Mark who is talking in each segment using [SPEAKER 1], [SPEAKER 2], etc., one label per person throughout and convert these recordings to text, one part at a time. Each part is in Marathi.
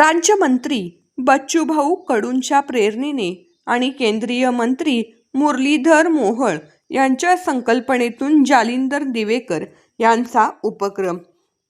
[SPEAKER 1] राज्यमंत्री बच्चूभाऊ कडूंच्या प्रेरणेने आणि केंद्रीय मंत्री मुरलीधर मोहोळ यांच्या संकल्पनेतून जालिंदर दिवेकर यांचा उपक्रम.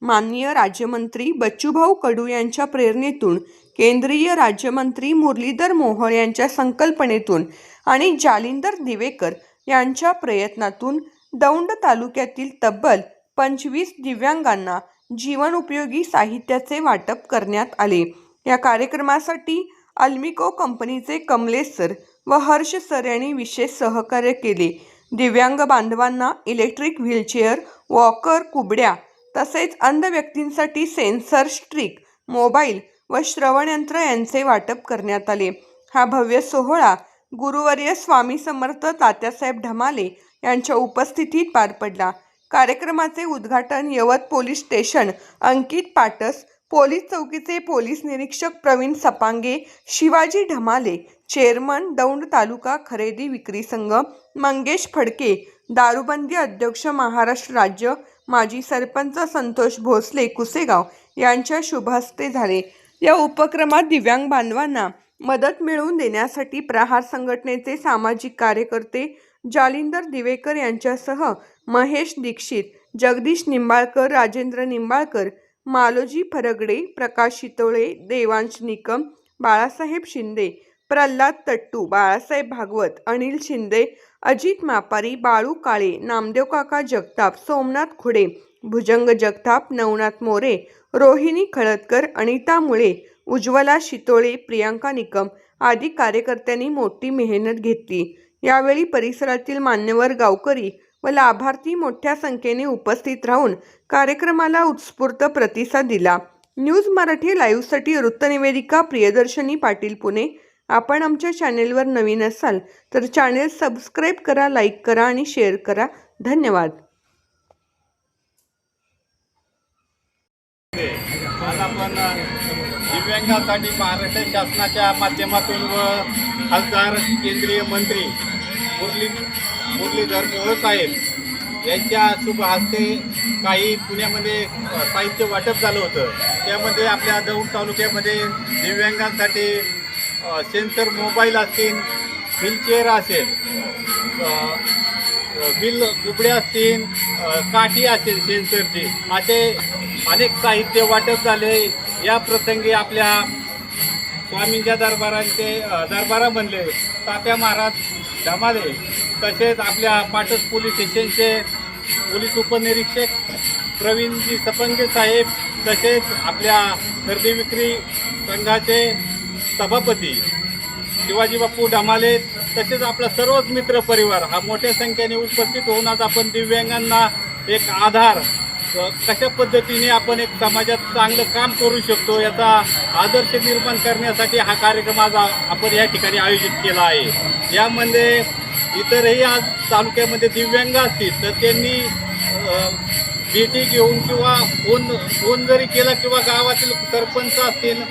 [SPEAKER 1] माननीय राज्यमंत्री बच्चूभाऊ कडू यांच्या प्रेरणेतून केंद्रीय राज्यमंत्री मुरलीधर मोहोळ यांच्या संकल्पनेतून आणि जालिंदर दिवेकर यांच्या प्रयत्नातून दौंड तालुक्यातील तब्बल पंचवीस दिव्यांगांना जीवनोपयोगी साहित्याचे वाटप करण्यात आले. या कार्यक्रमासाठी अल्मिको कंपनीचे कमलेश सर व हर्ष सर यांनी विशेष सहकार्य केले. दिव्यांग बांधवांना इलेक्ट्रिक व्हीलचेअर वॉकर कुबड्या तसेच अंध व्यक्तींसाठी सेन्सर स्ट्रिक मोबाईल व श्रवणयंत्र यांचे वाटप करण्यात आले. हा भव्य सोहळा गुरुवर्य स्वामी समर्थ तात्यासाहेब ढमाले यांच्या उपस्थितीत पार पडला. कार्यक्रमाचे उद्घाटन यवत पोलीस स्टेशन अंकित पाटस पोलीस चौकीचे पोलीस निरीक्षक प्रवीण सपांगे शिवाजी ढमाले चेअरमन दौंड तालुका खरेदी विक्री संघ मंगेश फडके दारूबंदी अध्यक्ष महाराष्ट्र राज्य माजी सरपंच संतोष भोसले कुसेगाव यांच्या शुभहस्ते झाले. या उपक्रमात दिव्यांग बांधवांना मदत मिळवून देण्यासाठी प्रहार संघटनेचे सामाजिक कार्यकर्ते जालिंदर दिवेकर यांच्यासह महेश दीक्षित जगदीश निंबाळकर राजेंद्र निंबाळकर मालोजी फरगडे प्रकाश शितोळे देवांश निकम बाळासाहेब शिंदे प्रल्हाद तट्टू बाळासाहेब भागवत अनिल शिंदे अजित मापारी बाळू काळे नामदेव काका जगताप सोमनाथ खुडे भुजंग जगताप नवनाथ मोरे रोहिणी खळदकर अनिता मुळे उज्ज्वला शितोळे प्रियांका निकम आदी कार्यकर्त्यांनी मोठी मेहनत घेतली. यावेळी परिसरातील मान्यवर गावकरी व लाभार्थी मोठ्या संख्येने उपस्थित राहून कार्यक्रमाला उत्स्फूर्त प्रतिसाद दिला. न्यूज मराठी लाईव्हसाठी वृत्तनिवेदिका प्रियदर्शनी पाटील पुणे. आपण आमच्या चॅनेलवर नवीन असाल तर चॅनेल सबस्क्राईब करा लाईक करा आणि शेअर करा. धन्यवाद.
[SPEAKER 2] आज आपण दिव्यांगासाठी महाराष्ट्र शासनाच्या माध्यमातून व खासदार केंद्रीय मंत्री मुरली मुरलीधर मोहोळ साहेब यांच्या शुभ हस्ते काही पुण्यामध्ये साहित्य वाटप झालं होतं. त्यामध्ये आपल्या दौंड तालुक्यामध्ये दिव्यांगांसाठी सेन्सर मोबाईल असतील व्हीलचेअर असेल अ, बिल असतील काठी असेल सेन्सरची. असे अनेक साहित्य वाटप झाले. या प्रसंगी आपल्या स्वामींच्या दरबारांचे दरबारा म्हणले तात्या महाराज धमाले. तसेच आपल्या पाटस पोलीस स्टेशनचे पोलीस उपनिरीक्षक प्रवीणजी सपंगे साहेब तसेच आपल्या खरेदी विक्री संघाचे सभापती शिवाजी बापू डमाले तसेच आपला सर्वच मित्र परिवार हा मोठ्या संख्येने उपस्थित होऊन आज आपण दिव्यांगांना एक आधार कशा पद्धतीने आपण एक समाजात चांगलं काम करू शकतो याचा आदर्श निर्माण करण्यासाठी हा कार्यक्रम आज आपण या ठिकाणी आयोजित केला आहे. यामध्ये इतरही आज तालुक्यामध्ये दिव्यांग असतील तर त्यांनी भेटी घेऊन किंवा फोन फोन जरी केला किंवा गावातील सरपंच असतील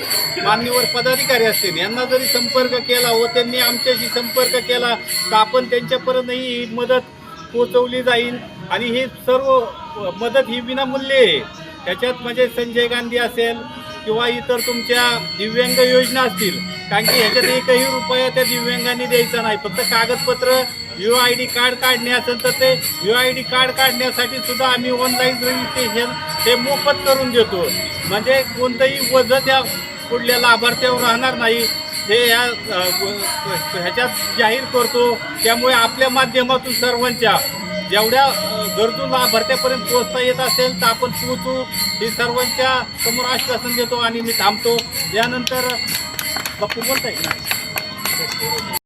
[SPEAKER 2] मान्यवर पदाधिकारी असतील यांना जरी संपर्क केला व त्यांनी आमच्याशी संपर्क केला तर आपण त्यांच्यापर्यंतही ही मदत पोचवली जाईल. आणि ही सर्व मदत ही विनामूल्य आहे. त्याच्यात म्हणजे संजय गांधी असेल किंवा इतर तुमच्या दिव्यांग योजना असतील कारण की ह्याच्यात एकही रुपया त्या दिव्यांगांनी द्यायचा नाही. फक्त कागदपत्र यू आय डी कार्ड काढणे असेल तर ते यू आय डी कार्ड काढण्यासाठी सुद्धा आम्ही ऑनलाईन रजिस्ट्रेशन हे मोफत करून देतो. म्हणजे कोणतंही वजन त्या कुठल्या लाभार्थ्यावर राहणार नाही. हे ह्या ह्याच्यात जाहीर करतो. त्यामुळे आपल्या माध्यमातून सर्वांच्या जेवढ्या गरजू लाभार्थ्यापर्यंत पोहोचता येत असेल तर आपण पोहोचू ही सर्वांच्या समोर आश्वासन देतो आणि मी थांबतो. यानंतर बापू बोलताय का